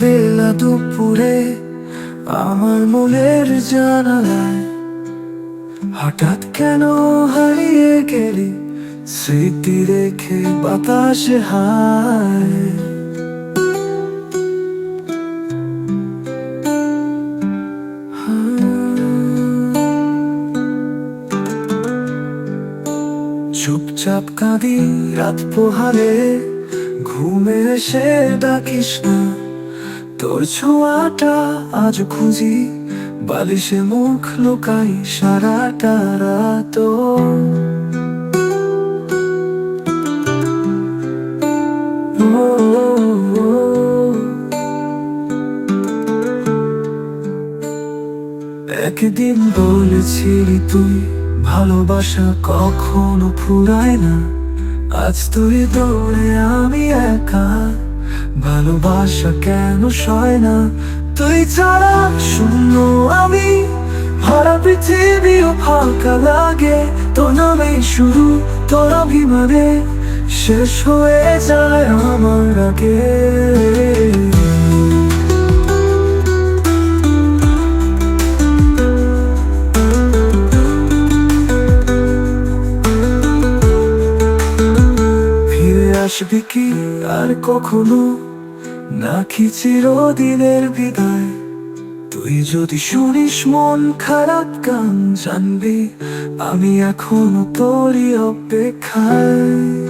বেলা দুপুরে আমার মনের জানালায়। হঠাৎ কেন হারিয়ে গেলি স্মৃতি রেখে বাতাসে হায়? চুপচাপ কাঁদি রাত পোহারে ঘুমে এসে ডাকিস না। তোর ছোঁয়াটা আজ খুঁজি, বালিশে মুখ লুকাই সারাটা ও। একদিন বলেছিলি তুই ভালোবাসা কখনো ফুরায় না। আজ তুই দৌড়ে আমি একা। ভালোবাসা কেন সয় না? তুই ছাড়া শূন্য আমি। ভরা পৃথিবীও ফাঁকা লাগে। তো নামে শুরু, তোর অভিমানে। শেষ হয়ে যায় আমার আগে। আসবি কি আর কখনো? নাকি চিরদিনের বিদায়? তুই যদি শুনিস মন খারাপ, গান জানবি। আমি এখনও তোরই অপেক্ষায়।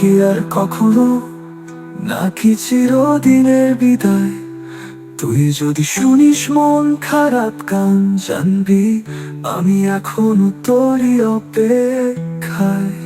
কি আর কখনো? নাকি চিরদিনের বিদায়? তুই যদি শুনিস মন খারাপ গান জানবি, আমি এখনও তোরই অপেক্ষায়।